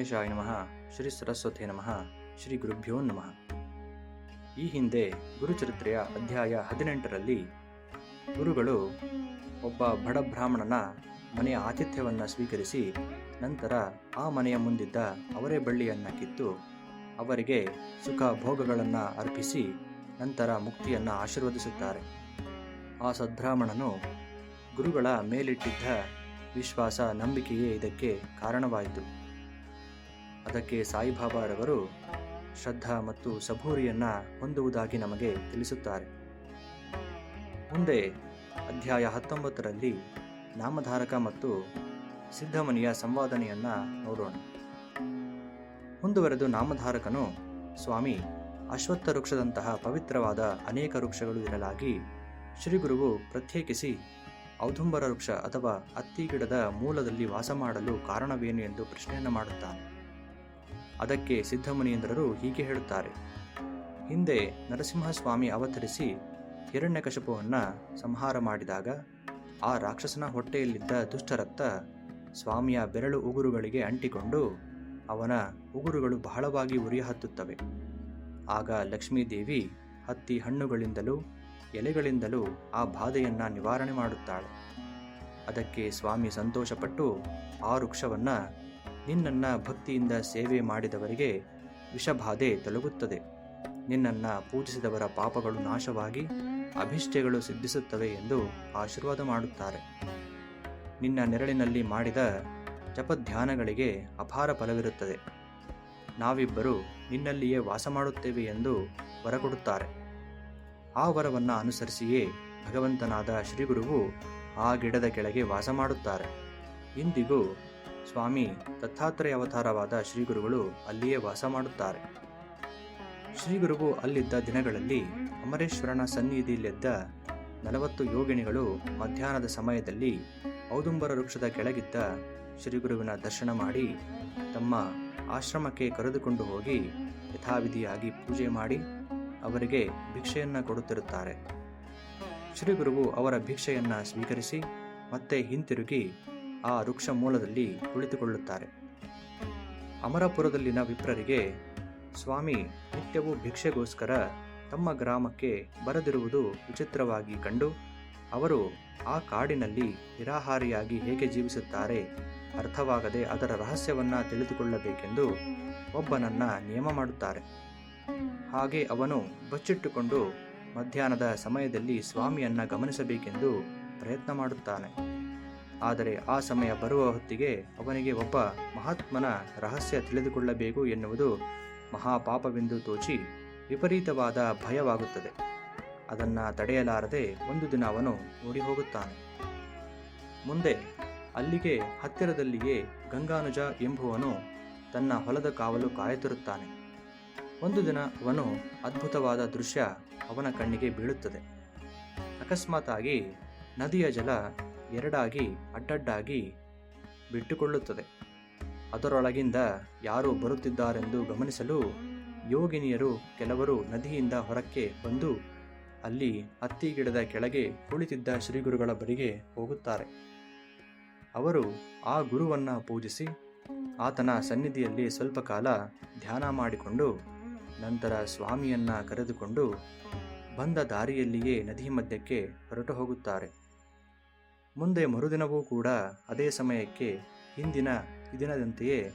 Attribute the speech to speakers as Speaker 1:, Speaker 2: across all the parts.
Speaker 1: ಗಣೇಶಾಯ ನಮಃ. ಶ್ರೀ ಸರಸ್ವತಿ ನಮಃ. ಶ್ರೀ ಗುರುಭ್ಯೋ ನಮಃ. ಈ ಹಿಂದೆ ಗುರುಚರಿತ್ರೆಯ ಅಧ್ಯಾಯ ಹದಿನೆಂಟರಲ್ಲಿ ಗುರುಗಳು ಒಬ್ಬ ಬಡ ಬ್ರಾಹ್ಮಣನ ಮನೆಯ ಆತಿಥ್ಯವನ್ನು ಸ್ವೀಕರಿಸಿ ನಂತರ ಆ ಮನೆಯ ಮುಂದಿದ್ದ ಅವರೇ ಬಳ್ಳಿಯನ್ನು ಕಿತ್ತು ಅವರಿಗೆ ಸುಖ ಭೋಗಗಳನ್ನು ಅರ್ಪಿಸಿ ನಂತರ ಮುಕ್ತಿಯನ್ನು ಆಶೀರ್ವದಿಸುತ್ತಾರೆ. ಆ ಸದ್ಬ್ರಾಹ್ಮಣನು ಗುರುಗಳ ಮೇಲಿಟ್ಟಿದ್ದ ವಿಶ್ವಾಸ ನಂಬಿಕೆಯೇ ಇದಕ್ಕೆ ಕಾರಣವಾಯಿತು. ಅದಕ್ಕೆ ಸಾಯಿಬಾಬಾರವರು ಶ್ರದ್ಧಾ ಮತ್ತು ಸಭೂರಿಯನ್ನು ಹೊಂದುವುದಾಗಿ ನಮಗೆ ತಿಳಿಸುತ್ತಾರೆ. ಮುಂದೆ ಅಧ್ಯಾಯ ಹತ್ತೊಂಬತ್ತರಲ್ಲಿ ನಾಮಧಾರಕ ಮತ್ತು ಸಿದ್ಧಮನಿಯ ಸಂವಾದನೆಯನ್ನು ನೋಡೋಣ. ಮುಂದುವರೆದು ನಾಮಧಾರಕನು ಸ್ವಾಮಿ ಅಶ್ವತ್ಥ ವೃಕ್ಷದಂತಹ ಪವಿತ್ರವಾದ ಅನೇಕ ವೃಕ್ಷಗಳು ಇರಲಾಗಿ ಶ್ರೀಗುರುವು ಪ್ರತ್ಯೇಕಿಸಿ ಔದುಂಬರ ವೃಕ್ಷ ಅಥವಾ ಅತ್ತಿ ಗಿಡದ ಮೂಲದಲ್ಲಿ ವಾಸ ಮಾಡಲು ಕಾರಣವೇನು ಎಂದು ಪ್ರಶ್ನೆಯನ್ನು ಮಾಡುತ್ತಾನೆ. ಅದಕ್ಕೆ ಸಿದ್ಧಮುನೀಂದ್ರರು ಹೀಗೆ ಹೇಳುತ್ತಾರೆ. ಹಿಂದೆ ನರಸಿಂಹಸ್ವಾಮಿ ಅವತರಿಸಿ ಹಿರಣ್ಯಕಶಪುವನ್ನು ಸಂಹಾರ ಮಾಡಿದಾಗ ಆ ರಾಕ್ಷಸನ ಹೊಟ್ಟೆಯಲ್ಲಿದ್ದ ದುಷ್ಟರಕ್ತ ಸ್ವಾಮಿಯ ಬೆರಳು ಉಗುರುಗಳಿಗೆ ಅಂಟಿಕೊಂಡು ಅವನ ಉಗುರುಗಳು ಬಹಳವಾಗಿ ಉರಿ ಹತ್ತುತ್ತವೆ ಆಗ ಲಕ್ಷ್ಮೀದೇವಿ ಹತ್ತಿ ಹಣ್ಣುಗಳಿಂದಲೂ ಎಲೆಗಳಿಂದಲೂ ಆ ಬಾಧೆಯನ್ನು ನಿವಾರಣೆ ಮಾಡುತ್ತಾಳೆ. ಅದಕ್ಕೆ ಸ್ವಾಮಿ ಸಂತೋಷಪಟ್ಟು ಆ ವೃಕ್ಷವನ್ನು ನಿನ್ನನ್ನ ಭಕ್ತಿಯಿಂದ ಸೇವೆ ಮಾಡಿದವರಿಗೆ ವಿಷಬಾಧೆ ತೊಲಗುತ್ತದೆ. ನಿನ್ನನ್ನು ಪೂಜಿಸಿದವರ ಪಾಪಗಳು ನಾಶವಾಗಿ ಅಭಿಷ್ಠೆಗಳು ಸಿದ್ಧಿಸುತ್ತವೆ ಎಂದು ಆಶೀರ್ವಾದ ಮಾಡುತ್ತಾರೆ. ನಿನ್ನ ನೆರಳಿನಲ್ಲಿ ಮಾಡಿದ ಜಪಧ್ಯಾನಗಳಿಗೆ ಅಪಾರ ಫಲವಿರುತ್ತದೆ. ನಾವಿಬ್ಬರು ನಿನ್ನಲ್ಲಿಯೇ ವಾಸ ಮಾಡುತ್ತೇವೆ ಎಂದು ವರ ಕೊಡುತ್ತಾರೆ ಆ ವರವನ್ನು ಅನುಸರಿಸಿಯೇ ಭಗವಂತನಾದ ಶ್ರೀಗುರುವು ಆ ಗಿಡದ ಕೆಳಗೆ ವಾಸ ಮಾಡುತ್ತಾರೆ. ಇಂದಿಗೂ ಸ್ವಾಮಿ, ದತ್ತಾತ್ರೇಯ ಅವತಾರವಾದ ಶ್ರೀಗುರುಗಳು ಅಲ್ಲಿಯೇ ವಾಸ ಮಾಡುತ್ತಾರೆ. ಶ್ರೀಗುರುವು ಅಲ್ಲಿದ್ದ ದಿನಗಳಲ್ಲಿ ಅಮರೇಶ್ವರನ ಸನ್ನಿಧಿಯಲ್ಲಿದ್ದ ನಲವತ್ತು ಯೋಗಿಣಿಗಳು ಮಧ್ಯಾಹ್ನದ ಸಮಯದಲ್ಲಿ ಔದುಂಬರ ವೃಕ್ಷದ ಕೆಳಗಿದ್ದ ಶ್ರೀಗುರುವಿನ ದರ್ಶನ ಮಾಡಿ ತಮ್ಮ ಆಶ್ರಮಕ್ಕೆ ಕರೆದುಕೊಂಡು ಹೋಗಿ ಯಥಾವಿಧಿಯಾಗಿ ಪೂಜೆ ಮಾಡಿ ಅವರಿಗೆ ಭಿಕ್ಷೆಯನ್ನು ಕೊಡುತ್ತಿರುತ್ತಾರೆ. ಶ್ರೀಗುರುವು ಅವರ ಭಿಕ್ಷೆಯನ್ನು ಸ್ವೀಕರಿಸಿ ಮತ್ತೆ ಹಿಂತಿರುಗಿ ಆ ವೃಕ್ಷ ಮೂಲದಲ್ಲಿ ಕುಳಿತುಕೊಳ್ಳುತ್ತಾರೆ. ಅಮರಪುರದಲ್ಲಿನ ವಿಪ್ರರಿಗೆ ಸ್ವಾಮಿ ನಿತ್ಯವೂ ಭಿಕ್ಷೆಗೋಸ್ಕರ ತಮ್ಮ ಗ್ರಾಮಕ್ಕೆ ಬರದಿರುವುದು ವಿಚಿತ್ರವಾಗಿ ಕಂಡು ಅವರು ಆ ಕಾಡಿನಲ್ಲಿ ನಿರಾಹಾರಿಯಾಗಿ ಹೇಗೆ ಜೀವಿಸುತ್ತಾರೆ ಅರ್ಥವಾಗದೆ ಅದರ ರಹಸ್ಯವನ್ನು ತಿಳಿದುಕೊಳ್ಳಬೇಕೆಂದು ಒಬ್ಬನನ್ನ ನಿಯಮ ಮಾಡುತ್ತಾರೆ. ಹಾಗೆ ಅವನು ಬಚ್ಚಿಟ್ಟುಕೊಂಡು ಮಧ್ಯಾಹ್ನದ ಸಮಯದಲ್ಲಿ ಸ್ವಾಮಿಯನ್ನ ಗಮನಿಸಬೇಕೆಂದು ಪ್ರಯತ್ನ ಮಾಡುತ್ತಾನೆ. ಆದರೆ ಆ ಸಮಯ ಬರುವ ಹೊತ್ತಿಗೆ ಅವನಿಗೆ ಒಬ್ಬ ಮಹಾತ್ಮನ ರಹಸ್ಯ ತಿಳಿದುಕೊಳ್ಳಬೇಕು ಎನ್ನುವುದು ಮಹಾಪಾಪವೆಂದು ತೋಚಿ ವಿಪರೀತವಾದ ಭಯವಾಗುತ್ತದೆ. ಅದನ್ನು ತಡೆಯಲಾರದೆ ಒಂದು ದಿನ ಅವನು ಓಡಿ ಹೋಗುತ್ತಾನೆ ಮುಂದೆ ಅಲ್ಲಿಗೆ ಹತ್ತಿರದಲ್ಲಿಯೇ ಗಂಗಾನುಜ ಎಂಬುವನು ತನ್ನ ಹೊಲದ ಕಾವಲು ಕಾಯುತ್ತಿರುತ್ತಾನೆ ಒಂದು ದಿನ ಅವನು ಅದ್ಭುತವಾದ ದೃಶ್ಯ ಅವನ ಕಣ್ಣಿಗೆ ಬೀಳುತ್ತದೆ. ಅಕಸ್ಮಾತಾಗಿ ನದಿಯ ಜಲ ಎರಡಾಗಿ, ಅಡ್ಡಡ್ಡಾಗಿ ಬಿಟ್ಟುಕೊಳ್ಳುತ್ತದೆ. ಅದರೊಳಗಿಂದ ಯಾರು ಬರುತ್ತಿದ್ದಾರೆಂದು ಗಮನಿಸಲು ಯೋಗಿನಿಯರು ಕೆಲವರು ನದಿಯಿಂದ ಹೊರಕ್ಕೆ ಬಂದು ಅಲ್ಲಿ ಹತ್ತಿ ಗಿಡದ ಕೆಳಗೆ ಕುಳಿತಿದ್ದ ಶ್ರೀಗುರುಗಳ ಬಳಿಗೆ ಹೋಗುತ್ತಾರೆ. ಅವರು ಆ ಗುರುವನ್ನು ಪೂಜಿಸಿ, ಆತನ ಸನ್ನಿಧಿಯಲ್ಲಿ ಸ್ವಲ್ಪ ಕಾಲ ಧ್ಯಾನ ಮಾಡಿಕೊಂಡು, ನಂತರ ಸ್ವಾಮಿಯನ್ನ ಕರೆದುಕೊಂಡು ಬಂದ ದಾರಿಯಲ್ಲಿಯೇ ನದಿ ಮಧ್ಯಕ್ಕೆ ಹೊರಟು ಹೋಗುತ್ತಾರೆ. ಮುಂದೆ ಮರುದಿನವೂ ಕೂಡ ಅದೇ ಸಮಯಕ್ಕೆ ಹಿಂದಿನ ದಿನದಂತೆಯೇ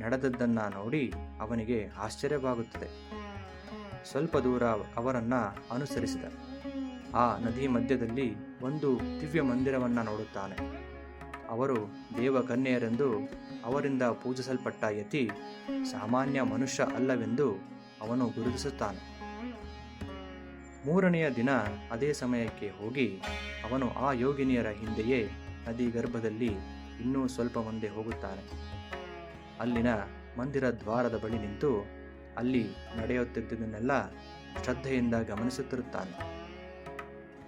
Speaker 1: ನಡೆದದ್ದನ್ನು ನೋಡಿ ಅವನಿಗೆ ಆಶ್ಚರ್ಯವಾಗುತ್ತದೆ. ಸ್ವಲ್ಪ ದೂರ ಅವರನ್ನು ಅನುಸರಿಸಿದ. ಆ ನದಿ ಮಧ್ಯದಲ್ಲಿ ಒಂದು ದಿವ್ಯ ಮಂದಿರವನ್ನು ನೋಡುತ್ತಾನೆ. ಅವರು ದೇವಕನ್ಯೆಯರೆಂದು ಅವರಿಂದ ಪೂಜಿಸಲ್ಪಟ್ಟ ಯತಿ ಸಾಮಾನ್ಯ ಮನುಷ್ಯ ಅಲ್ಲವೆಂದು ಅವನು ಗುರುತಿಸುತ್ತಾನೆ. ಮೂರನೆಯ ದಿನ ಅದೇ ಸಮಯಕ್ಕೆ ಹೋಗಿ ಅವನು ಆ ಯೋಗಿನಿಯರ ಹಿಂದೆಯೇ ನದಿ ಗರ್ಭದಲ್ಲಿ ಇನ್ನೂ ಸ್ವಲ್ಪ ಮುಂದೆ ಹೋಗುತ್ತಾನೆ. ಅಲ್ಲಿನ ಮಂದಿರ ದ್ವಾರದ ಬಳಿ ನಿಂತು ಅಲ್ಲಿ ನಡೆಯುತ್ತಿದ್ದುದನ್ನೆಲ್ಲ ಶ್ರದ್ಧೆಯಿಂದ ಗಮನಿಸುತ್ತಿರುತ್ತಾನೆ.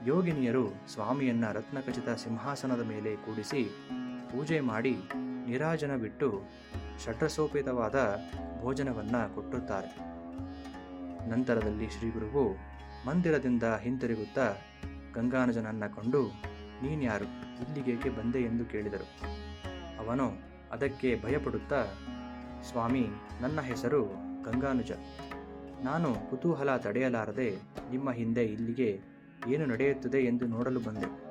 Speaker 1: ಯೋಗಿನಿಯರು ಸ್ವಾಮಿಯನ್ನ ರತ್ನಖಚಿತ ಸಿಂಹಾಸನದ ಮೇಲೆ ಕೂಡಿಸಿ ಪೂಜೆ ಮಾಡಿ ನಿರಾಜನ ಬಿಟ್ಟು ಷಟ್ರಸೋಪೇತವಾದ ಭೋಜನವನ್ನು ಕೊಟ್ಟುತ್ತಾರೆ. ನಂತರದಲ್ಲಿ ಶ್ರೀಗುರುವು ಮಂದಿರದಿಂದ ಹಿಂತಿರುಗುತ್ತಾ ಗಂಗಾನುಜನನ್ನ ಕಂಡು ನೀನ್ಯಾರು ಇಲ್ಲಿಗೇಕೆ ಬಂದೆ? ಎಂದು ಕೇಳಿದರು. ಅವನು ಅದಕ್ಕೆ ಭಯಪಡುತ್ತಾ, ಸ್ವಾಮಿ, ನನ್ನ ಹೆಸರು ಗಂಗಾನುಜ. ನಾನು ಕುತೂಹಲ ತಡೆಯಲಾರದೆ ನಿಮ್ಮ ಹಿಂದೆ ಇಲ್ಲಿಗೆ ಏನು ನಡೆಯುತ್ತದೆ ಎಂದು ನೋಡಲು ಬಂದೆ.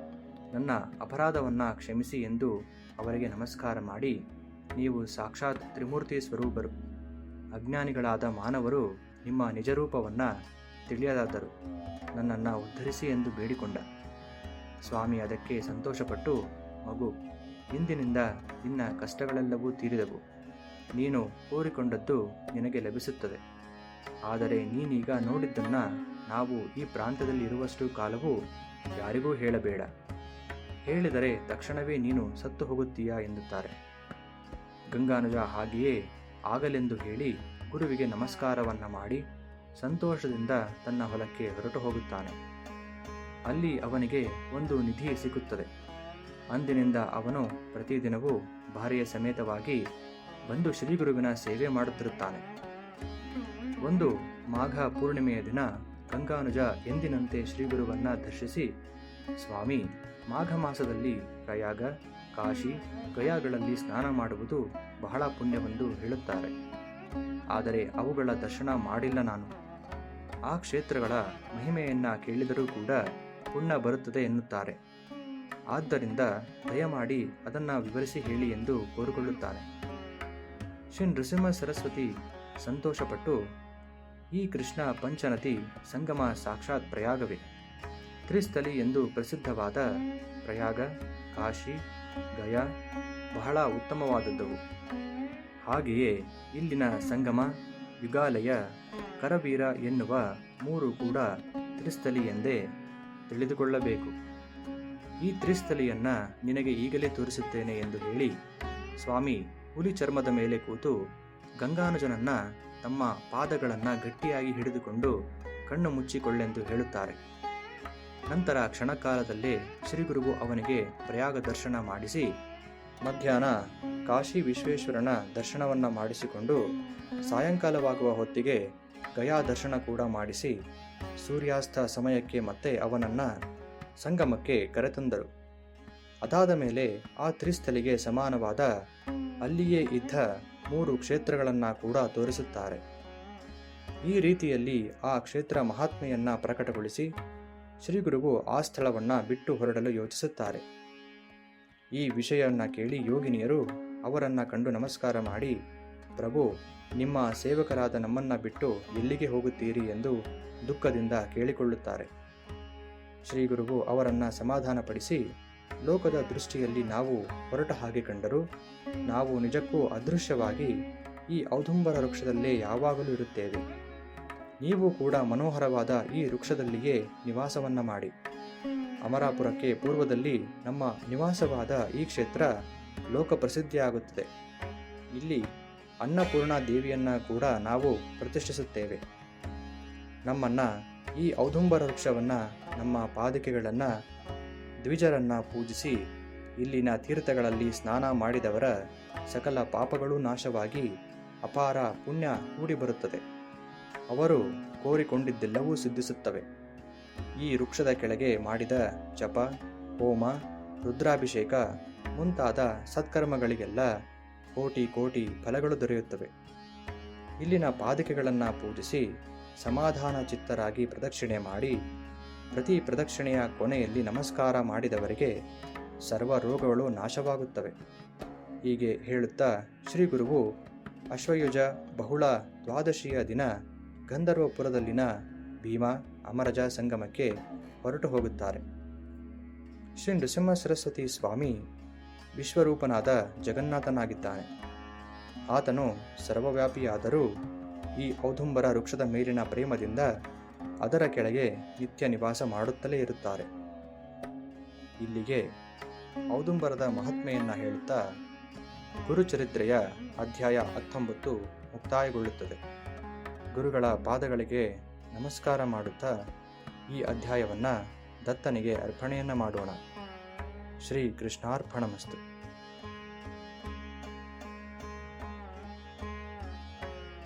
Speaker 1: ನನ್ನ ಅಪರಾಧವನ್ನು ಕ್ಷಮಿಸಿ ಎಂದು ಅವರಿಗೆ ನಮಸ್ಕಾರ ಮಾಡಿ, ನೀವು ಸಾಕ್ಷಾತ್ ತ್ರಿಮೂರ್ತಿ ಸ್ವರೂಪರು. ಅಜ್ಞಾನಿಗಳಾದ ಮಾನವರು ನಿಮ್ಮ ನಿಜರೂಪವನ್ನು ತಿಳಿಯದಾದರು ನನ್ನನ್ನು ಉದ್ಧರಿಸಿ ಎಂದು ಬೇಡಿಕೊಂಡ. ಸ್ವಾಮಿ ಅದಕ್ಕೆ ಸಂತೋಷಪಟ್ಟು, ಮಗು, ಇಂದಿನಿಂದ ನಿನ್ನ ಕಷ್ಟಗಳೆಲ್ಲವೂ ತೀರಿದವು. ನೀನು ಕೋರಿಕೊಂಡದ್ದು ನಿನಗೆ ಲಭಿಸುತ್ತದೆ. ಆದರೆ ನೀನೀಗ ನೋಡಿದ್ದನ್ನು ನಾವು ಈ ಪ್ರಾಂತದಲ್ಲಿ ಇರುವಷ್ಟು ಕಾಲವೂ ಯಾರಿಗೂ ಹೇಳಬೇಡ. ಹೇಳಿದರೆ ತಕ್ಷಣವೇ ನೀನು ಸತ್ತು ಹೋಗುತ್ತೀಯಾ ಎನ್ನುತ್ತಾರೆ. ಗಂಗಾನುಜ ಹಾಗೆಯೇ ಆಗಲೆಂದು ಹೇಳಿ ಗುರುವಿಗೆ ನಮಸ್ಕಾರವನ್ನು ಮಾಡಿ ಸಂತೋಷದಿಂದ ತನ್ನ ಹೊಲಕ್ಕೆ ಹೊರಟು ಹೋಗುತ್ತಾನೆ. ಅಲ್ಲಿ ಅವನಿಗೆ ಒಂದು ನಿಧಿ ಸಿಗುತ್ತದೆ ಅಂದಿನಿಂದ ಅವನು ಪ್ರತಿದಿನವೂ ಭಾರ್ಯ ಸಮೇತವಾಗಿ ಬಂದು ಶ್ರೀಗುರುವಿನ ಸೇವೆ ಮಾಡುತ್ತಿರುತ್ತಾನೆ. ಒಂದು ಮಾಘ ಪೂರ್ಣಿಮೆಯ ದಿನ ಗಂಗಾನುಜ ಎಂದಿನಂತೆ ಶ್ರೀಗುರುವನ್ನ ದರ್ಶಿಸಿ, ಸ್ವಾಮಿ, ಮಾಘ ಮಾಸದಲ್ಲಿ ಪ್ರಯಾಗ, ಕಾಶಿ, ಗಯಾಗಳಲ್ಲಿ ಸ್ನಾನ ಮಾಡುವುದು ಬಹಳ ಪುಣ್ಯವೆಂದು ಹೇಳುತ್ತಾರೆ. ಆದರೆ ಅವುಗಳ ದರ್ಶನ ಮಾಡಿಲ್ಲ ನಾನು. ಆ ಕ್ಷೇತ್ರಗಳ ಮಹಿಮೆಯನ್ನು ಕೇಳಿದರೂ ಕೂಡ ಪುಣ್ಯ ಬರುತ್ತದೆ ಎನ್ನುತ್ತಾರೆ. ಆದ್ದರಿಂದ ದಯಮಾಡಿ ಅದನ್ನು ವಿವರಿಸಿ ಹೇಳಿ ಎಂದು ಕೋರಿಕೊಳ್ಳುತ್ತಾನೆ ಶ್ರೀ ನೃಸಿಂಹ ಸರಸ್ವತಿ ಸಂತೋಷಪಟ್ಟು, ಈ ಕೃಷ್ಣ ಪಂಚನತಿ ಸಂಗಮ ಸಾಕ್ಷಾತ್ ಪ್ರಯಾಗವೇ. ತ್ರಿಸ್ಥಲಿ ಎಂದು ಪ್ರಸಿದ್ಧವಾದ ಪ್ರಯಾಗ, ಕಾಶಿ, ಗಯಾ ಬಹಳ ಉತ್ತಮವಾದದ್ದವು. ಹಾಗೆಯೇ ಇಲ್ಲಿನ ಸಂಗಮ, ಯುಗಾಲಯ ಕರವೀರ ಎನ್ನುವ ಮೂರು ಕೂಡ ತ್ರಿಸ್ಥಲಿ ಎಂದೇ ತಿಳಿದುಕೊಳ್ಳಬೇಕು. ಈ ತ್ರಿಸ್ಥಲಿಯನ್ನು ನಿನಗೆ ಈಗಲೇ ತೋರಿಸುತ್ತೇನೆ ಎಂದು ಹೇಳಿ ಸ್ವಾಮಿ ಹುಲಿ ಚರ್ಮದ ಮೇಲೆ ಕೂತು ಗಂಗಾನುಜನನ್ನು ತಮ್ಮ ಪಾದಗಳನ್ನು ಗಟ್ಟಿಯಾಗಿ ಹಿಡಿದುಕೊಂಡು ಕಣ್ಣು ಮುಚ್ಚಿಕೊಳ್ಳೆಂದು ಹೇಳುತ್ತಾರೆ. ನಂತರ ಕ್ಷಣಕಾಲದಲ್ಲೇ ಶ್ರೀಗುರುವು ಅವನಿಗೆ ಪ್ರಯಾಗ ದರ್ಶನ ಮಾಡಿಸಿ ಮಧ್ಯಾಹ್ನ ಕಾಶಿ ವಿಶ್ವೇಶ್ವರನ ದರ್ಶನವನ್ನು ಮಾಡಿಸಿಕೊಂಡು ಸಾಯಂಕಾಲವಾಗುವ ಹೊತ್ತಿಗೆ ಗಯಾ ದರ್ಶನ ಕೂಡ ಮಾಡಿಸಿ ಸೂರ್ಯಾಸ್ತ ಸಮಯಕ್ಕೆ ಮತ್ತೆ ಅವನನ್ನ ಸಂಗಮಕ್ಕೆ ಕರೆತಂದರು. ಅದಾದ ಮೇಲೆ ಆ ತ್ರಿಸ್ಥಲಿಗೆ ಸಮಾನವಾದ ಅಲ್ಲಿಯೇ ಇದ್ದ ಮೂರು ಕ್ಷೇತ್ರಗಳನ್ನು ಕೂಡ ತೋರಿಸುತ್ತಾರೆ. ಈ ರೀತಿಯಲ್ಲಿ ಆ ಕ್ಷೇತ್ರ ಮಹಾತ್ಮೆಯನ್ನು ಪ್ರಕಟಗೊಳಿಸಿ ಶ್ರೀಗುರುವು ಆ ಸ್ಥಳವನ್ನು ಬಿಟ್ಟು ಹೊರಡಲು ಯೋಚಿಸುತ್ತಾರೆ. ಈ ವಿಷಯವನ್ನು ಕೇಳಿ ಯೋಗಿನಿಯರು ಅವರನ್ನು ಕಂಡು ನಮಸ್ಕಾರ ಮಾಡಿ ಪ್ರಭು, ನಿಮ್ಮ ಸೇವಕರಾದ ನಮ್ಮನ್ನ ಬಿಟ್ಟು ಎಲ್ಲಿಗೆ ಹೋಗುತ್ತೀರಿ ಎಂದು ದುಃಖದಿಂದ ಕೇಳಿಕೊಳ್ಳುತ್ತಾರೆ. ಶ್ರೀಗುರುವು ಅವರನ್ನು ಸಮಾಧಾನಪಡಿಸಿ, ಲೋಕದ ದೃಷ್ಟಿಯಲ್ಲಿ ನಾವು ಹೊರಟ ಹಾಗೆ ಕಂಡರೂ, ನಾವು ನಿಜಕ್ಕೂ ಅದೃಶ್ಯವಾಗಿ ಈ ಔದುಂಬರ ವೃಕ್ಷದಲ್ಲೇ ಯಾವಾಗಲೂ ಇರುತ್ತೇವೆ. ನೀವು ಕೂಡ ಮನೋಹರವಾದ ಈ ವೃಕ್ಷದಲ್ಲಿಯೇ ನಿವಾಸವನ್ನ ಮಾಡಿ. ಅಮರಾಪುರಕ್ಕೆ ಪೂರ್ವದಲ್ಲಿ ನಮ್ಮ ನಿವಾಸವಾದ ಈ ಕ್ಷೇತ್ರ ಲೋಕಪ್ರಸಿದ್ಧಿಯಾಗುತ್ತದೆ. ಇಲ್ಲಿ ಅನ್ನಪೂರ್ಣ ದೇವಿಯನ್ನ ಕೂಡ ನಾವು ಪ್ರತಿಷ್ಠಿಸುತ್ತೇವೆ. ನಮ್ಮನ್ನ ಈ ಔದುಂಬರ ವೃಕ್ಷವನ್ನ ನಮ್ಮ ಪಾದಕೆಗಳನ್ನು ದ್ವಿಜರನ್ನ ಪೂಜಿಸಿ ಇಲ್ಲಿನ ತೀರ್ಥಗಳಲ್ಲಿ ಸ್ನಾನ ಮಾಡಿದವರ ಸಕಲ ಪಾಪಗಳೂ ನಾಶವಾಗಿ ಅಪಾರ ಪುಣ್ಯ ಕೂಡಿಬರುತ್ತದೆ ಅವರು ಕೋರಿಕೊಂಡಿದ್ದೆಲ್ಲವೂ ಸಿದ್ಧಿಸುತ್ತವೆ. ಈ ವೃಕ್ಷದ ಕೆಳಗೆ ಮಾಡಿದ ಜಪ, ಹೋಮ, ರುದ್ರಾಭಿಷೇಕ ಮುಂತಾದ ಸತ್ಕರ್ಮಗಳಿಗೆಲ್ಲ ಕೋಟಿ ಕೋಟಿ ಫಲಗಳು ದೊರೆಯುತ್ತವೆ. ಇಲ್ಲಿನ ಪಾದಕೆಗಳನ್ನು ಪೂಜಿಸಿ ಸಮಾಧಾನ ಚಿತ್ತರಾಗಿ ಪ್ರದಕ್ಷಿಣೆ ಮಾಡಿ ಪ್ರತಿ ಪ್ರದಕ್ಷಿಣೆಯ ಕೊನೆಯಲ್ಲಿ ನಮಸ್ಕಾರ ಮಾಡಿದವರಿಗೆ ಸರ್ವ ರೋಗಗಳು ನಾಶವಾಗುತ್ತವೆ. ಹೀಗೆ ಹೇಳುತ್ತಾ ಶ್ರೀ ಗುರುವು ಅಶ್ವಯುಜ ಬಹುಳ ದ್ವಾದಶಿಯ ದಿನ ಗಂಧರ್ವಪುರದಲ್ಲಿನ ಭೀಮಾ ಅಮರಜ ಸಂಗಮಕ್ಕೆ ಹೊರಟು ಹೋಗುತ್ತಾರೆ. ಶ್ರೀ ನೃಸಿಂಹ ಸರಸ್ವತಿ ಸ್ವಾಮಿ ವಿಶ್ವರೂಪನಾದ ಜಗನ್ನಾಥನಾಗಿದ್ದಾನೆ. ಆತನು ಸರ್ವವ್ಯಾಪಿಯಾದರೂ ಈ ಔದುಂಬರ ವೃಕ್ಷದ ಮೇಲಿನ ಪ್ರೇಮದಿಂದ ಅದರ ಕೆಳಗೆ ನಿತ್ಯ ನಿವಾಸ ಮಾಡುತ್ತಲೇ ಇರುತ್ತಾರೆ. ಇಲ್ಲಿಗೆ ಔದುಂಬರದ ಮಹಾತ್ಮೆಯನ್ನು ಹೇಳುತ್ತಾ ಗುರುಚರಿತ್ರೆಯ ಅಧ್ಯಾಯ ಹತ್ತೊಂಬತ್ತು ಮುಕ್ತಾಯಗೊಳ್ಳುತ್ತದೆ. ಗುರುಗಳ ಪಾದಗಳಿಗೆ ನಮಸ್ಕಾರ ಮಾಡುತ್ತಾ ಈ ಅಧ್ಯಾಯವನ್ನು ದತ್ತನಿಗೆ ಅರ್ಪಣೆಯನ್ನು ಮಾಡೋಣ. ಶ್ರೀ ಕೃಷ್ಣಾರ್ಪಣಮಸ್ತು